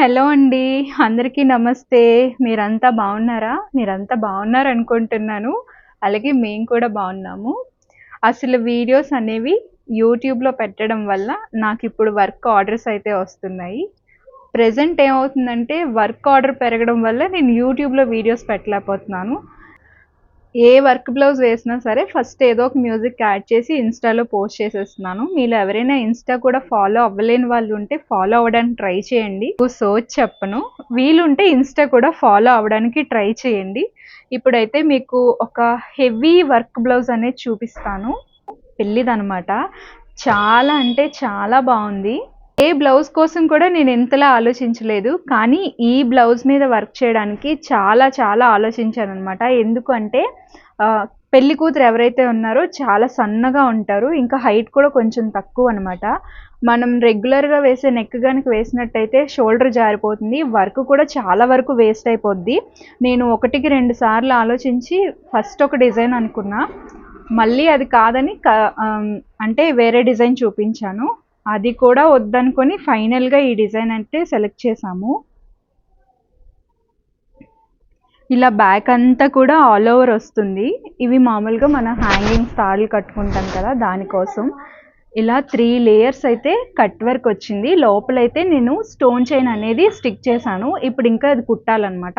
Hello అండి. అందరికీ నమస్తే. మీరంతా బాగున్నారా? మీరంతా బాగున్నారు అనుకుంటున్నాను అలాగే మేము కూడా బాగున్నాము. అసలు వీడియోస్ అనేవి యూట్యూబ్లో పెట్టడం వల్ల నాకు ఇప్పుడు వర్క్ ఆర్డర్స్ అయితే వస్తున్నాయి. ప్రజెంట్ ఏమవుతుందంటే వర్క్ ఆర్డర్ పెరగడం వల్ల నేను యూట్యూబ్లో వీడియోస్ పెట్టలేకపోతున్నాను. ఏ వర్క్ బ్లౌజ్ వేసినా సరే ఫస్ట్ ఏదో ఒక మ్యూజిక్ యాడ్ చేసి ఇన్స్టాలో పోస్ట్ చేసేస్తున్నాను. మీలో ఎవరైనా ఇన్స్టా కూడా ఫాలో అవ్వలేని వాళ్ళు ఉంటే ఫాలో అవ్వడానికి ట్రై చేయండి. సోచ్ చెప్పను. వీలుంటే ఇన్స్టా కూడా ఫాలో అవ్వడానికి ట్రై చేయండి. ఇప్పుడైతే మీకు ఒక హెవీ వర్క్ బ్లౌజ్ అనేది చూపిస్తాను. పెళ్ళిదనమాట. చాలా అంటే చాలా బాగుంది. ఏ బ్లౌజ్ కోసం కూడా నేను ఎంతలా ఆలోచించలేదు కానీ ఈ బ్లౌజ్ మీద వర్క్ చేయడానికి చాలా చాలా ఆలోచించాను అనమాట ఎందుకంటే పెళ్ళి కూతురు ఎవరైతే ఉన్నారో చాలా సన్నగా ఉంటారు ఇంకా హైట్ కూడా కొంచెం తక్కువ అనమాట మనం రెగ్యులర్గా వేసే నెక్ కనుక వేసినట్టయితే షోల్డర్ జారిపోతుంది వర్క్ కూడా చాలా వరకు వేస్ట్ అయిపోద్ది. నేను ఒకటికి రెండు సార్లు ఆలోచించి ఫస్ట్ ఒక డిజైన్ అనుకున్నా. మళ్ళీ అది కాదని క- అంటే వేరే డిజైన్ చూపించాను. అది కూడా వద్దనుకొని ఫైనల్గా ఈ డిజైన్ అంటే సెలెక్ట్ చేసాము. ఇలా బ్యాక్ అంతా కూడా ఆల్ ఓవర్ వస్తుంది. ఇవి మామూలుగా మన హ్యాంగింగ్ తాళ్ళు కట్టుకుంటాం కదా దానికోసం. ఇలా త్రీ లేయర్స్ అయితే కట్ వర్క్ వచ్చింది. లోపలైతే నేను స్టోన్ చైన్ అనేది స్టిక్ చేశాను. ఇప్పుడు ఇంకా అది కుట్టాలన్నమాట.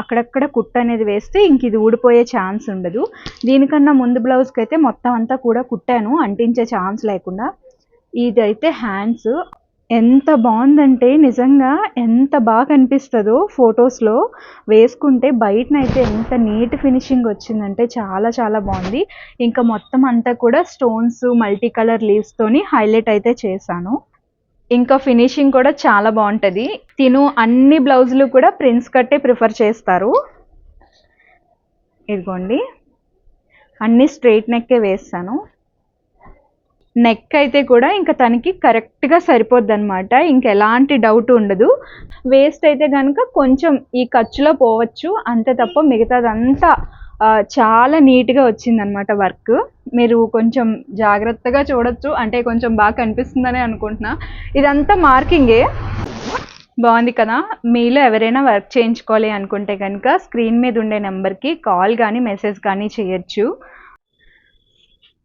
అక్కడక్కడ కుట్ట అనేది వేస్తే ఇంక ఇది ఊడిపోయే ఛాన్స్ ఉండదు. దీనికన్నా ముందు బ్లౌజ్కి అయితే మొత్తం అంతా కూడా కుట్టాను. అంటించే ఛాన్స్ లేకుండా. ఇదైతే హ్యాండ్స్. ఎంత బాగుందంటే నిజంగా ఎంత బాగా కనిపిస్తుందో ఫొటోస్లో వేసుకుంటే బయటనైతే ఎంత నీట్ ఫినిషింగ్ వచ్చిందంటే చాలా చాలా బాగుంది. ఇంకా మొత్తం అంతా కూడా స్టోన్స్ మల్టీ కలర్ లీవ్స్తోని హైలైట్ అయితే చేశాను. ఇంకా ఫినిషింగ్ కూడా చాలా బాగుంటుంది. తిను అన్ని బ్లౌజులు కూడా ప్రిన్స్ కట్టే ప్రిఫర్ చేస్తారు. ఇదిగోండి. అన్నీ స్ట్రైట్ నెక్కే వేస్తాను. నెక్ అయితే కూడా ఇంకా తనకి కరెక్ట్గా సరిపోద్ది అనమాట ఇంక ఎలాంటి డౌట్ ఉండదు. వేస్ట్ అయితే కనుక కొంచెం ఈ ఖర్చులో పోవచ్చు. అంతే తప్ప మిగతాదంతా చాలా నీట్గా వచ్చిందనమాట వర్క్. మీరు కొంచెం జాగ్రత్తగా చూడొచ్చు. అంటే కొంచెం బాగా కనిపిస్తుందని అనుకుంటున్నా. ఇదంతా మార్కింగే. బాగుంది కదా? మీలో ఎవరైనా వర్క్ చేయించుకోవాలి అనుకుంటే కనుక స్క్రీన్ మీద ఉండే నెంబర్కి కాల్ కానీ మెసేజ్ కానీ చేయొచ్చు.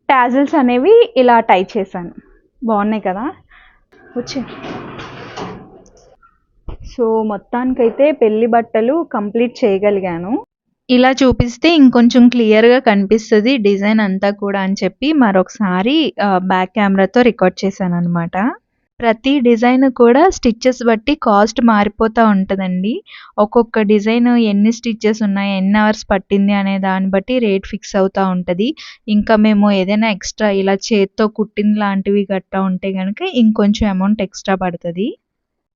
టాజిల్స్ అనేవి ఇలా టై చేశాను. బాగున్నాయి కదా? వచ్చే. సో మొత్తానికైతే పెళ్ళి బట్టలు కంప్లీట్ చేయగలిగాను. ఇలా చూపిస్తే ఇంకొంచెం క్లియర్గా కనిపిస్తుంది డిజైన్ అంతా కూడా అని చెప్పి మరొకసారి బ్యాక్ కెమెరాతో రికార్డ్ చేశాను అనమాట ప్రతి డిజైన్ కూడా స్టిచ్చెస్ బట్టి కాస్ట్ మారిపోతూ ఉంటుందండి. ఒక్కొక్క డిజైన్ ఎన్ని స్టిచ్చెస్ ఉన్నాయి ఎన్ని అవర్స్ పట్టింది అనే దాన్ని బట్టి రేట్ ఫిక్స్ అవుతూ ఉంటుంది. ఇంకా మేము ఏదైనా ఎక్స్ట్రా ఇలా చేత్తో కుట్టిన లాంటివి గట్టా ఉంటే కనుక ఇంకొంచెం అమౌంట్ ఎక్స్ట్రా పడుతుంది.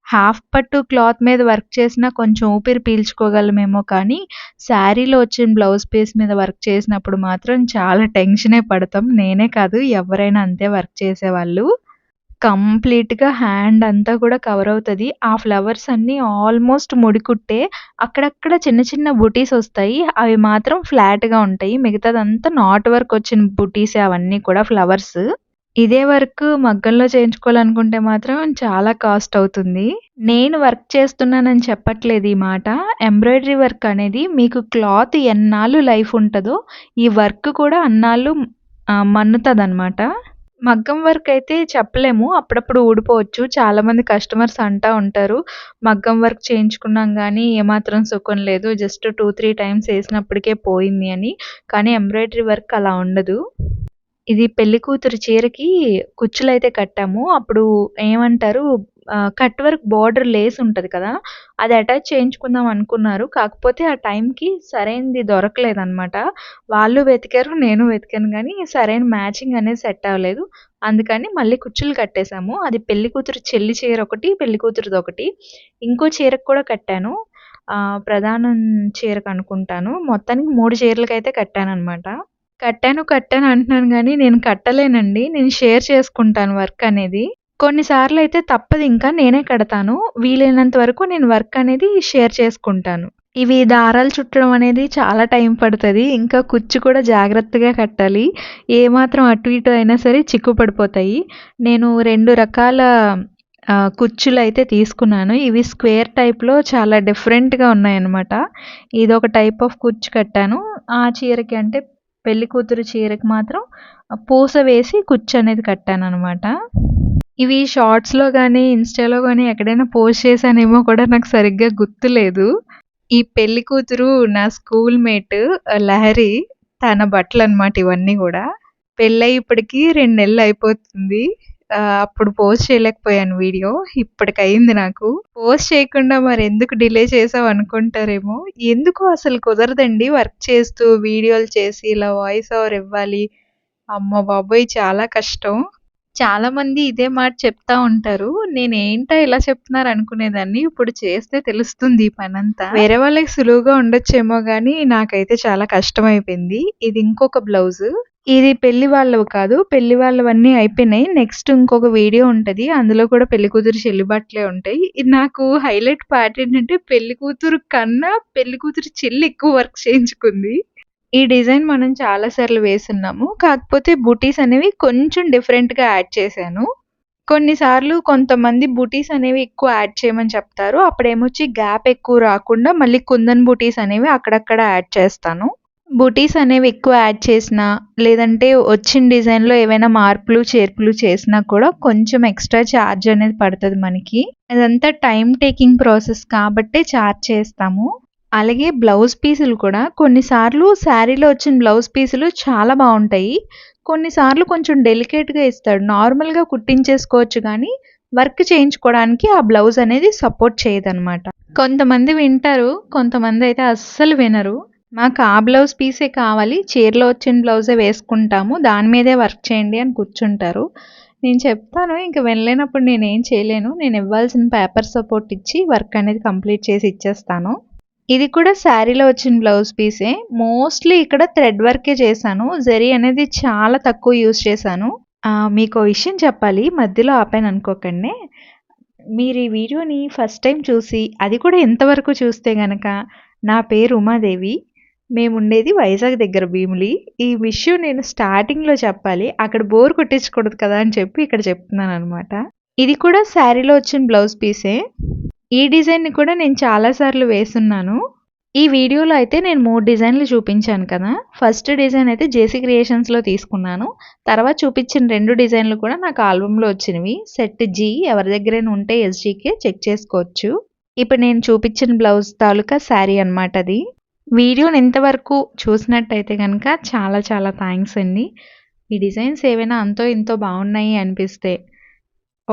హాఫ్ పట్టు క్లాత్ మీద వర్క్ చేసినా కొంచెం ఊపిరి పీల్చుకోగలమేమో కానీ శారీలో వచ్చిన బ్లౌజ్ పీస్ మీద వర్క్ చేసినప్పుడు మాత్రం చాలా టెన్షనే పడతాం. నేనే కాదు ఎవరైనా అంతే వర్క్ చేసేవాళ్ళు. కంప్లీట్గా హ్యాండ్ అంతా కూడా కవర్ అవుతుంది. ఆ ఫ్లవర్స్ అన్నీ ఆల్మోస్ట్ ముడికుట్టే అక్కడక్కడ చిన్న చిన్న బుటీస్ వస్తాయి. అవి మాత్రం ఫ్లాట్గా ఉంటాయి. మిగతాదంతా నాట్ వర్క్ వచ్చిన బుటీస్ అవన్నీ కూడా ఫ్లవర్స్. ఇదే వర్క్ మగ్గంలో చేయించుకోవాలనుకుంటే మాత్రం చాలా కాస్ట్ అవుతుంది. నేను వర్క్ చేస్తున్నానని చెప్పట్లేదు ఈ మాట. ఎంబ్రాయిడరీ వర్క్ అనేది మీకు క్లాత్ ఎన్నాళ్ళు లైఫ్ ఉంటుందో ఈ వర్క్ కూడా అన్నాళ్ళు మన్నుతుంది అనమాట మగ్గం వర్క్ అయితే చెప్పలేము. అప్పుడప్పుడు ఊడిపోవచ్చు. చాలా మంది కస్టమర్స్ అంటా ఉంటారు. మగ్గం వర్క్ చేయించుకున్నాం కానీ ఏమాత్రం సుఖం లేదు. జస్ట్ టూ త్రీ టైమ్స్ వేసినప్పటికే పోయింది అని. కానీ ఎంబ్రాయిడరీ వర్క్ అలా ఉండదు. ఇది పెళ్ళి కూతురు చీరకి కుచ్చులైతే కట్టాము. అప్పుడు ఏమంటారు? కట్ వర్క్ బార్డర్ లేస్ ఉంటుంది కదా అది అటాచ్ చేయించుకుందాం అనుకున్నారు. కాకపోతే ఆ టైంకి సరైనది దొరకలేదనమాట వాళ్ళు వెతికారు నేను వెతికాను కానీ సరైన మ్యాచింగ్ అనేది సెట్ అవ్వలేదు. అందుకని మళ్ళీ కుచ్చులు కట్టేశాము. అది పెళ్ళి కూతురు చెల్లి చీర ఒకటి పెళ్ళి కూతురుది ఒకటి. ఇంకో చీరకు కూడా కట్టాను. ప్రధాన ప్రధానం చీరకు అనుకుంటాను. మొత్తానికి మూడు చీరలకైతే కట్టాను అనమాట కట్టాను కట్టాను అంటున్నాను కానీ నేను కట్టలేనండి. నేను షేర్ చేసుకుంటాను వర్క్ అనేది. కొన్నిసార్లు అయితే తప్పదు ఇంకా నేనే కడతాను వీలైనంత వరకు నేను వర్క్ అనేది షేర్ చేసుకుంటాను ఇవి దారాలు చుట్టడం అనేది చాలా టైం పడుతుంది ఇంకా కుచ్చు కూడా జాగ్రత్తగా కట్టాలి ఏమాత్రం అటు ఇటు అయినా సరే చిక్కు పడిపోతాయి నేను రెండు రకాల కుచ్చులు అయితే తీసుకున్నాను. ఇవి స్క్వేర్ టైప్‌లో చాలా డిఫరెంట్‌గా ఉన్నాయన్నమాట. ఒక టైప్ ఆఫ్ కుచ్చు కట్టాను. ఆ చీరకి అంటే పెళ్ళి కూతురు చీరకి మాత్రం పూస వేసి కుచ్చు అనేది కట్టాను అనమాట ఇవి షార్ట్స్‌లో కానీ ఇన్‌స్టాలో కానీ ఎక్కడైనా పోస్ట్ చేశానేమో కూడా నాకు సరిగ్గా గుర్తులేదు. ఈ పెళ్ళి కూతురు నా స్కూల్ మేట్ లహరి. తన బట్టలనమాట ఇవన్నీ గూడా. పెళ్ళయి ఇప్పటికి 2 నెలలయిపోతుంది. ఆహ్, అప్పుడు పోస్ట్ చేయలేకపోయాను వీడియో. ఇప్పటికయింది నాకు. పోస్ట్ చేయకుండా మరెందుకు డిలే చేసావు అనుకుంటారేమో. ఎందుకో అసలు కుదరదండి వర్క్ చేస్తూ, వీడియోలు చేసి, ఇలా వాయిస్ ఓవర్ ఇవ్వాలి. అమ్మ బాబోయ్! చాలా కష్టం. చాలామంది ఇదే మాట చెప్తా ఉంటారు. నేనేంటా ఇలా చెప్తున్నారు అనుకునేదాన్ని. ఇప్పుడు చేస్తే తెలుస్తుంది ఈ పనంతా. వేరే వాళ్ళకి సులువుగా ఉండొచ్చేమో గానీ, నాకైతే చాలా కష్టమైపోయింది. ఇది ఇంకొక బ్లౌజు. ఇది పెళ్ళి వాళ్ళవి కాదు. పెళ్ళి వాళ్ళవన్నీ అయిపోయినాయి. నెక్స్ట్ ఇంకొక వీడియో ఉంటది. అందులో కూడా పెళ్ళి కూతురు చెల్లి ఉంటాయి. ఇది నాకు హైలైట్ పార్ట్ ఏంటంటే పెళ్ళి కూతురు కన్నా పెళ్ళి కూతురు చెల్లి ఎక్కువ వర్క్ చేయించుకుంది. ఈ డిజైన్ మనం చాలా సార్లు వేసున్నాము. కాకపోతే బుటీస్ అనేవి కొంచెం డిఫరెంట్‌గా యాడ్ చేశాను. కొన్నిసార్లు కొంతమంది బుటీస్ అనేవి ఎక్కువ యాడ్ చేయమని చెప్తారు. అప్పుడేమొచ్చి గ్యాప్ ఎక్కువ రాకుండా మళ్ళీ కుందన్ బుటీస్ అనేవి అక్కడక్కడ యాడ్ చేస్తాను. బుటీస్ అనేవి ఎక్కువ యాడ్ చేసినా, లేదంటే వచ్చిన డిజైన్‌లో ఏవైనా మార్పులు, చేర్పులు చేసినా కూడా కొంచెం ఎక్స్‌ట్రా చార్జ్ అనేది పడుతుంది మనకి. అదంతా టైం టేకింగ్ ప్రాసెస్ కాబట్టే ఛార్జ్ చేస్తాము. అలాగే బ్లౌజ్ పీసులు కూడా కొన్నిసార్లు శారీలో వచ్చిన బ్లౌజ్ పీసులు చాలా బాగుంటాయి కొన్నిసార్లు కొంచెం డెలికేట్‌గా ఇస్తాడు. నార్మల్‌గా కుట్టించేసుకోవచ్చు కానీ వర్క్ చేయించుకోవడానికి ఆ బ్లౌజ్ అనేది సపోర్ట్ చేయదనమాట. కొంతమంది వింటారు. కొంతమంది అయితే అస్సలు వినరు. మాకు ఆ బ్లౌజ్ పీసే కావాలి. చీరలో వచ్చిన బ్లౌజే వేసుకుంటాము. దాని మీదే వర్క్ చేయండి అని కూర్చుంటారు. నేను చెప్తాను ఇంక వినలేనప్పుడు నేనేం చేయలేను. నేను ఇవ్వాల్సిన పేపర్ సపోర్ట్ ఇచ్చి వర్క్ అనేది కంప్లీట్ చేసి ఇచ్చేస్తాను. ఇది కూడా శారీలో వచ్చిన బ్లౌజ్ పీసే. మోస్ట్‌లీ ఇక్కడ థ్రెడ్ వర్కే చేశాను. జరీ అనేది చాలా తక్కువ యూజ్ చేశాను. మీకు విషయం చెప్పాలి. మధ్యలో ఆపాననుకోకండి. మీరు ఈ వీడియోని ఫస్ట్ టైం చూసి, అది కూడా ఎంతవరకు చూస్తే గనక నా పేరు ఉమాదేవి. మేముండేది వైజాగ్ దగ్గర భీములి ఈ విషయం నేను స్టార్టింగ్‌లో చెప్పాలి. అక్కడ బోర్ కొట్టించకూడదు కదా! అని చెప్పి ఇక్కడ చెప్తున్నాను అనమాట ఇది కూడా శారీలో వచ్చిన బ్లౌజ్ పీసే. ఈ డిజైన్‌ని కూడా నేను చాలా సార్లు వేసున్నాను. ఈ వీడియోలో అయితే నేను మూడు డిజైన్‌లు చూపించాను కదా! ఫస్ట్ డిజైన్ అయితే జేసీ క్రియేషన్స్‌లో తీసుకున్నాను. తర్వాత చూపించిన రెండు డిజైన్‌లు కూడా నాకు ఆల్బంలో వచ్చినవి. సెట్ జీ ఎవరి దగ్గరైనా ఉంటే ఎస్‌జీకే చెక్ చేసుకోవచ్చు. ఇప్పుడు నేను చూపించిన బ్లౌజ్ తాలూకా శారీ అనమాట అది. వీడియోని ఇంతవరకు చూసినట్టయితే కనుక చాలా చాలా థ్యాంక్స్ అండి. ఈ డిజైన్స్ ఏవైనా అంతో ఇంతో బాగున్నాయి అనిపిస్తే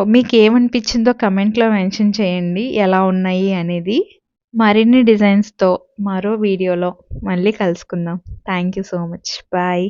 మీకు ఏమనిపించిందో కమెంట్‌లో మెన్షన్ చేయండి. ఎలా ఉన్నాయి అనేది. మరిన్ని డిజైన్స్‌తో మరో వీడియోలో మళ్ళీ కలుసుకుందాం. Thank you so much. Bye.